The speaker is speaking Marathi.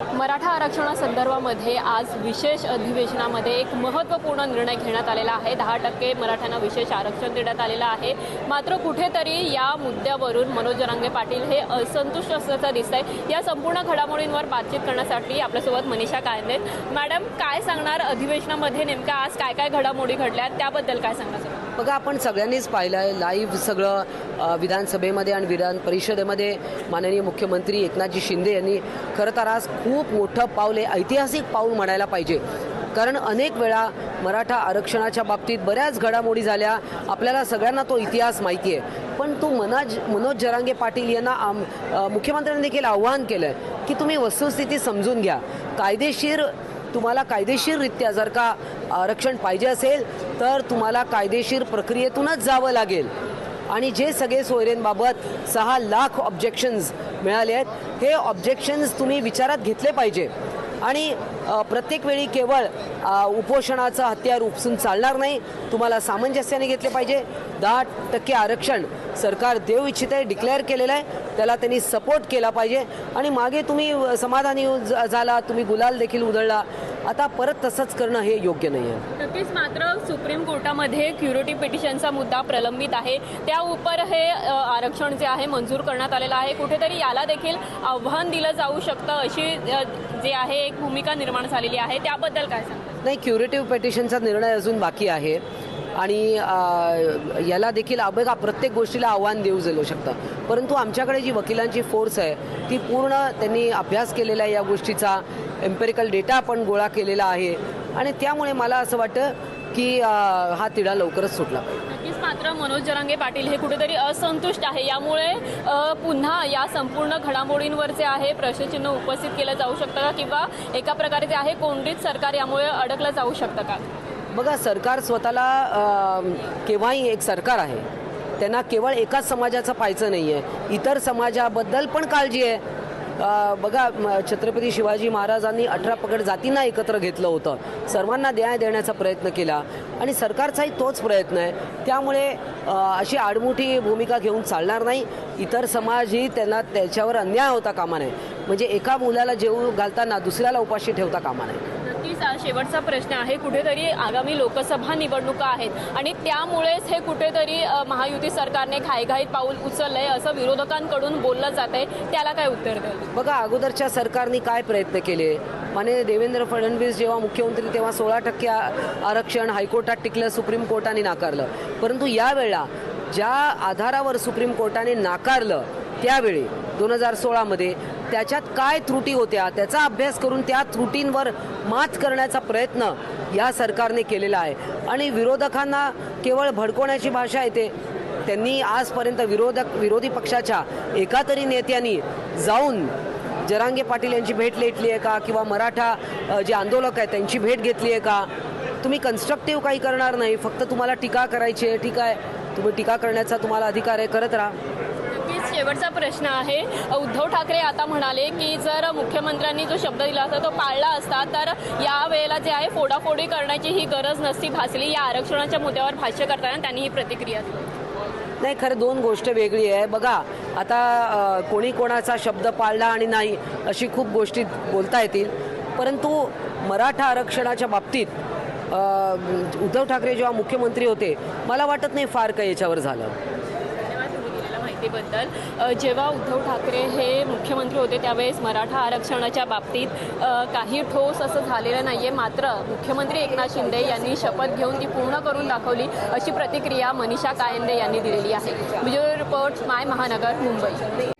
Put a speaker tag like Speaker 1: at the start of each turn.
Speaker 1: मराठा आरक्षणासंदर्भामध्ये आज विशेष अधिवेशनामध्ये एक महत्त्वपूर्ण निर्णय घेण्यात आलेला आहे. दहा टक्के मराठ्यांना विशेष आरक्षण देण्यात आलेलं आहे. मात्र कुठेतरी या मुद्द्यावरून मनोज जरांगे पाटील हे असंतुष्ट असल्याचं दिसत आहे या संपूर्ण घडामोडींवर बातचीत करण्यासाठी आपल्यासोबत मनीषा कायंदे मॅडम काय सांगणार? अधिवेशनामध्ये नेमक्या आज काय काय घडामोडी घडल्या त्याबद्दल काय सांगणार
Speaker 2: बघा आपण सगळ्यांनीच पाहिलं आहे लाईव्ह सगळं विधानसभेमध्ये आणि विधान परिषदेमध्ये माननीय मुख्यमंत्री एकनाथजी शिंदे यांनी खरं तर आज खूप मोठं पाऊल आहे ऐतिहासिक पाऊल म्हणायला पाहिजे. कारण अनेक वेळा मराठा आरक्षणाच्या बाबतीत बऱ्याच घडामोडी झाल्या. आपल्याला सगळ्यांना तो इतिहास माहिती आहे. पण तो मनाज मनोज जरांगे पाटील यांना आम- मुख्यमंत्र्यांनी देखील आव्हान केलं आहे की तुम्ही वस्तुस्थिती समजून घ्या. कायदेशीर तुम्हाला कायदेशीररित्या जर का आरक्षण पाहिजे असेल तर तुम्हाला कायदेशीर प्रक्रियेतूनच जावं लागेल. आणि जे सगळे सोयरेंबाबत सहा लाख ऑब्जेक्शन्स मिळाले आहेत हे ऑब्जेक्शन्स तुम्ही विचारात घेतले पाहिजे. आणि प्रत्येक वेळी केवळ उपोषणाचं हत्यार उपसून चालणार नाही. तुम्हाला सामंजस्याने घेतले पाहिजे. दहा टक्के आरक्षण सरकार देऊ इच्छित आहे डिक्लेअर केलेलं आहे. त्याला त्यांनी सपोर्ट केला पाहिजे. आणि मागे तुम्ही समाधानी झाला तुम्ही गुलाल देखील उधळला. आता परत तसंच करणं हे योग्य नाही आहे
Speaker 1: नक्कीच मात्र सुप्रीम कोर्टामध्ये क्युरिटी पिटिशनचा मुद्दा प्रलंबित आहे. त्या उपर हे आरक्षण जे आहे मंजूर करण्यात आलेलं आहे. कुठेतरी याला देखील आव्हान दिलं जाऊ शकतं अशी जे आहे एक भूमिका निर्माण झालेली आहे त्याबद्दल काय सांगता?
Speaker 2: नाही क्युरेटिव्ह पेटिशनचा निर्णय अजून बाकी आहे. आणि याला देखील आ- प्रत्येक गोष्टीला आव्हान देऊ गेलो शकतं. परंतु आमच्याकडे जी वकिलांची फोर्स आहे ती पूर्ण त्यांनी अभ्यास केलेला आहे या गोष्टीचा. एम्पेरिकल डेटा आपण गोळा केलेला आहे. आणि त्यामुळे मला असं वाटतं की हा तिढा लवकरच सुटला. पाहिजे
Speaker 1: मात्र मनोज जरांगे पाटील हे कुठेतरी असंतुष्ट आहे. यामुळे पुन्हा या संपूर्ण घडामोडींवर जे आहे प्रश्नचिन्ह उपस्थित केलं जाऊ शकतं का? किंवा एका प्रकारे जे आहे कोंडीत सरकार यामुळे अडकलं जाऊ शकतं का?
Speaker 2: बघा सरकार स्वतःला केव्हाही एक सरकार आहे त्यांना केवळ एकाच समाजाचं पाहायचं नाही आहे इतर समाजाबद्दल पण काळजी आहे. बघा छत्रपती शिवाजी महाराजांनी अठरा पगड जातींना एकत्र घेतलं होतं. सर्वांना न्याय देण्याचा प्रयत्न केला. आणि सरकारचाही तोच प्रयत्न आहे. त्यामुळे अशी आडमुठी भूमिका घेऊन चालणार नाही. इतर समाजही त्यांना त्याच्यावर अन्याय होता कामा नये. म्हणजे एका मुलाला जेव घालताना दुसऱ्याला उपाशी ठेवता कामा नये.
Speaker 1: नक्कीच शेवटचा प्रश्न आहे. कुठेतरी आगामी लोकसभा निवडणुका आहेत आणि त्यामुळेच हे कुठेतरी महायुती सरकारने घाईघाईत पाऊल उचललंय असं विरोधकांकडून बोललं जात आहे त्याला काय उत्तर द्याल?
Speaker 2: बघा अगोदरच्या सरकारने काय प्रयत्न केले? माने देवेंद्र फडणवीस जेव्हा मुख्यमंत्री तेव्हा सोळा टक्के आरक्षण हायकोर्टात टिकलं सुप्रीम कोर्टाने नाकारलं. परंतु यावेळेला ज्या आधारावर सुप्रीम कोर्टाने नाकारलं त्यावेळी दोन हजार सोळामध्ये त्याच्यात काय त्रुटी होत्या त्याचा अभ्यास करून त्या त्रुटींवर मात करण्याचा प्रयत्न या सरकारने केलेला आहे. आणि विरोधकांना केवळ भडकवण्याची भाषा येते त्यांनी आजपर्यंत विरोधक विरोधी पक्षाच्या एका तरी नेत्यांनी जाऊन जरांगे पाटील यांची भेट लेटली आहे का? किंवा मराठा जे आंदोलक आहेत त्यांची भेट घेतली आहे का? तुम्ही कन्स्ट्रक्टिव्ह काही करणार नाही फक्त तुम्हाला टीका करायची आहे ठीक आहे? तुम्ही टीका करण्याचा तुम्हाला अधिकार आहे करत राहा.
Speaker 1: शेवटचा प्रश्न आहे. उद्धव ठाकरे आता म्हणाले की जर मुख्यमंत्र्यांनी जो शब्द दिला असता तो पाळला असता तर या वेळेला जे आहे फोडाफोडी करण्याची ही गरज नसती भासली. या आरक्षणाच्या मुद्द्यावर भाष्य करताना त्यांनी ही प्रतिक्रिया दिली.
Speaker 2: नाही खरं दोन गोष्ट वेगळी आहे. बघा आता कोणी कोणाचा शब्द पाळला आणि नाही अशी खूप गोष्टी बोलता येतील. परंतु मराठा आरक्षणाच्या बाबतीत उद्धव ठाकरे जेव्हा मुख्यमंत्री होते मला वाटत नाही फार काही याच्यावर झालं.
Speaker 1: माहितीबद्दल. जेव्हा उद्धव ठाकरे हे मुख्यमंत्री होते त्यावेळेस मराठा आरक्षणाच्या बाबतीत काही ठोस असं झालेलं नाही आहे मात्र मुख्यमंत्री एकनाथ शिंदे यांनी शपथ घेऊन ती पूर्ण करून दाखवली अशी प्रतिक्रिया मनीषा कायंदे यांनी दिलेली आहे. व्हिडिओ रिपोर्ट माय महानगर मुंबई.